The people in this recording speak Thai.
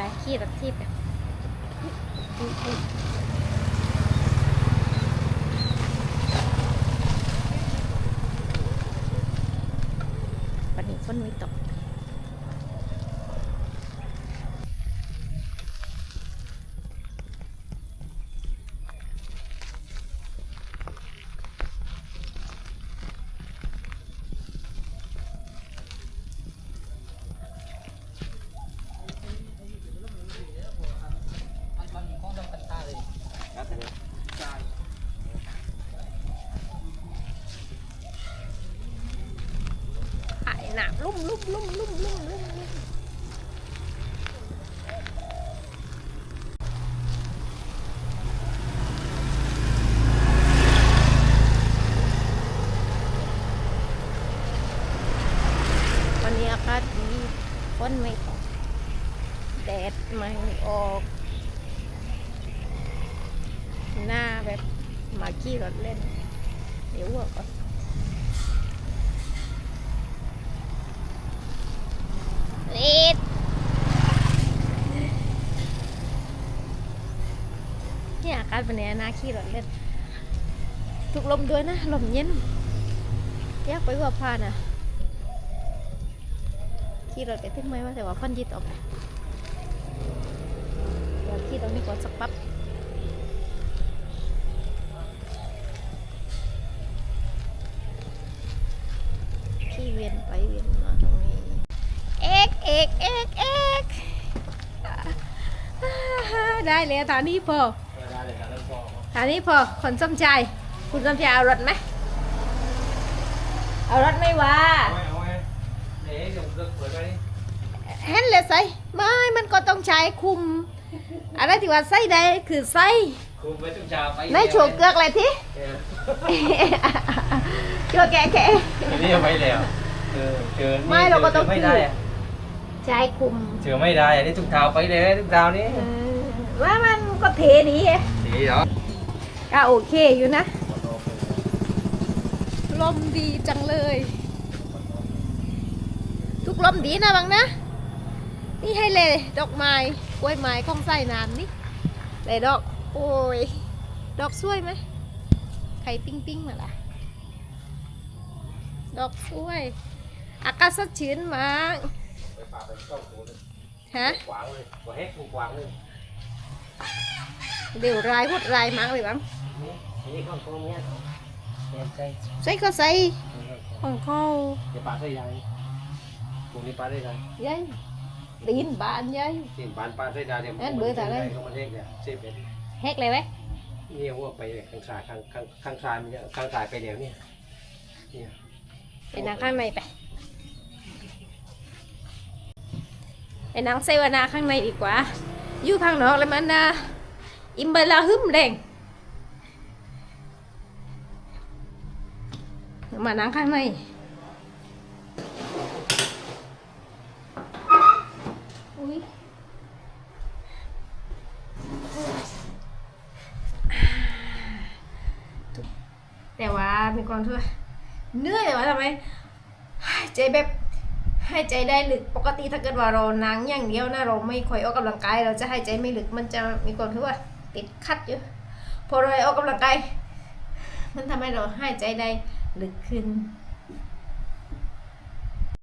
ไปขี้แบบที่แบบวันนี้ฝนไม่ตก นามลุ่มลุ่มลุ่มลุ่มลุ่มลุ่มลุ่มวันนี้อากาศดีฝนไม่ตกแดดไม่ออก หน้าแบบมาขี่รถเล่น เดี๋ยวหัวก่อน ลิดเนี่ยอากาศเป็นไงนะขี่รถเล่นถูกลมด้วยนะ ลมเย็นอยากไปหัวพานะขี่รถไปถึงไหมว่าแต่ว่าฟันยิดออกเดี๋ยวขี่ตรงนี้ก่อนสักปั๊บขี่เวียนไปเวียน กเอกเอกเอกอ่าได้เลยตอนนี้พอตอนนี้พอคนสมใจคุณสมใจเอารถไหมเอารถไม่ว่าเห็นเลยใส่ไม่มันก็ต้องใช้คุมอะไรที่ว่าใส่ได้คือใส่คุณไปทุกเช้าไปในโชว์เกือกอะไรที่โชว์แกะแกะนี่เอาไปแล้วเออเจอไม่เราก็ต้องไม่ได้ อะใช้คุมเจอไม่ได้อันนี้ทุกเช้าไปเลยทุกเช้านี้เออว่ามันก็เทดีไงดีเหรอก็โอเคอยู่นะ ลมดีจังเลย ทุกลมดีนะบังนะ นี่ให้เลยดอกไม้กล้วยไม้ของใส่น้ำนี่เลยดอก โอ้ย ดอกสวยไหมไข่ปิ้งปิ้งมาละดอกสวย อากาศสดชื่นมาก ฮะขวางเลยกว่าแฮกกูขวางเลยเดี๋ยวรายหดรายมากเลยบังนี่นี่ข้างตรงเนี้ยเต็มใจใส่ก็ใส่ของเขาเดี๋ยวป่าใส่ยังพวกนี้ป่าได้ยังยัยตีนบานยัยที่บ้านป่าใส่ได้เดี๋ยวเอ็นเบอร์ถ่ายเลยเขามาเรียกเนี่ยเซฟเป็นแฮกเลยไหมนี่หัวไปเลยข้างซ้ายข้างข้างข้างซ้ายมันจะข้างซ้ายไปเดี๋ยวเนี่ยเนี่ยไปนั่งข้างในไป ไปนั่งเซวนาข้างในดีกว่า อยู่ข้างนอกเลยมันนะอิมเบลาหึมแดงมานั่งข้างในอุ๊ยแต่ว่ามีความทั่วาเหนื่อยแต่ว่าทำไมใจแบบ หายใจได้ลึกปกติถ้าเกิดว่าเรานั่งอย่างเดียวนะเราไม่ค่อยออกกำลังกาย เราจะหายใจไม่ลึกมันจะมีความที่ว่าติดคัดอยู่พอเราออกกำลังกายมันทำให้เราหายใจได้ลึกขึ้น